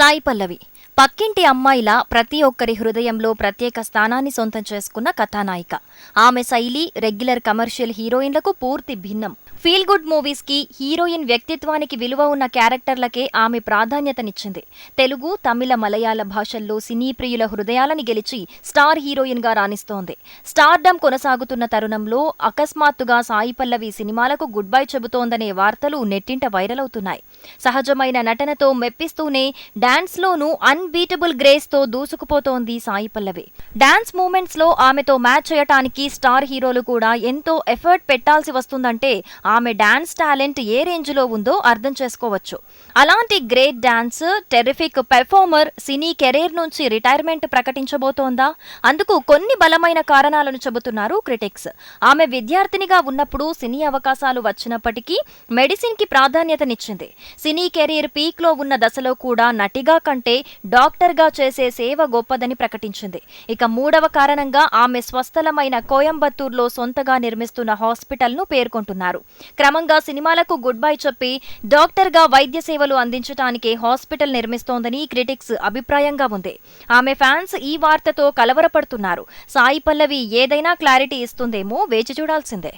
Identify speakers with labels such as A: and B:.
A: సాయి పల్లవి. పక్కింటి అమ్మాయిలా ప్రతి ఒక్కరి హృదయంలో ప్రత్యేక స్థానాన్ని సొంతం చేసుకున్న కథానాయిక. ఆమె శైలి రెగ్యులర్ కమర్షియల్ హీరోయిన్లకు పూర్తి భిన్నం. ఫీల్ గుడ్ మూవీస్కి హీరోయిన్ వ్యక్తిత్వానికి విలువ ఉన్న క్యారెక్టర్లకే ఆమె ప్రాధాన్యతనిచ్చింది. తెలుగు తమిళ మలయాళ భాషల్లో సినీ ప్రియుల హృదయాలని గెలిచి స్టార్ హీరోయిన్గా రాణిస్తోంది. స్టార్డమ్ కొనసాగుతున్న తరుణంలో అకస్మాత్తుగా సాయి పల్లవి సినిమాలకు గుడ్ బై చెబుతోందనే వార్తలు నెట్టింట వైరల్ అవుతున్నాయి సహజమైన నటనతో మెప్పిస్తూనే డాన్స్ లోనూ అన్బీటబుల్ గ్రేస్తో దూసుకుపోతోంది సాయి పల్లవి. డాన్స్ మూమెంట్స్లో ఆమెతో మ్యాచ్ చేయటానికి స్టార్ హీరోలు కూడా ఎంతో ఎఫర్ట్ పెట్టాల్సి వస్తుందంటే ఆమె డాన్స్ టాలెంట్ ఏ రేంజ్లో ఉందో అర్థం చేసుకోవచ్చు. అలాంటి great dance terrific performer cine career నుంచి రిటైర్మెంట్ ప్రకటించబోతోందా? అందుకు కొన్ని బలమైన కారణాలను చెబుతున్నారు క్రిటిక్స్. ఆమె విద్యార్థినిగా ఉన్నప్పుడు సినీ అవకాశాలు వచ్చినప్పటికీ మెడిసిన్కి ప్రాధాన్యతనిచ్చింది. సినీ కెరీర్ పీక్లో ఉన్న దశలో కూడా నటిగా కంటే డాక్టర్గా చేసే సేవ గొప్పదని ప్రకటించింది. ఇక మూడవ కారణంగా ఆమె స్వస్థలమైన కోయంబత్తూర్లో సొంతగా నిర్మిస్తున్న హాస్పిటల్ను పేర్కొంటున్నారు. క్రమంగా సినిమాలకు గుడ్ బై చెప్పి డాక్టర్గా వైద్య సేవలు అందించడానికే హాస్పిటల్ నిర్మిస్తోందని క్రిటిక్స్ అభిప్రాయంగా ఉంది. ఆమె ఫ్యాన్స్ ఈ వార్తతో కలవరపడుతున్నారు. సాయి పల్లవి ఏదైనా క్లారిటీ ఇస్తుందేమో వేచి చూడాల్సిందే.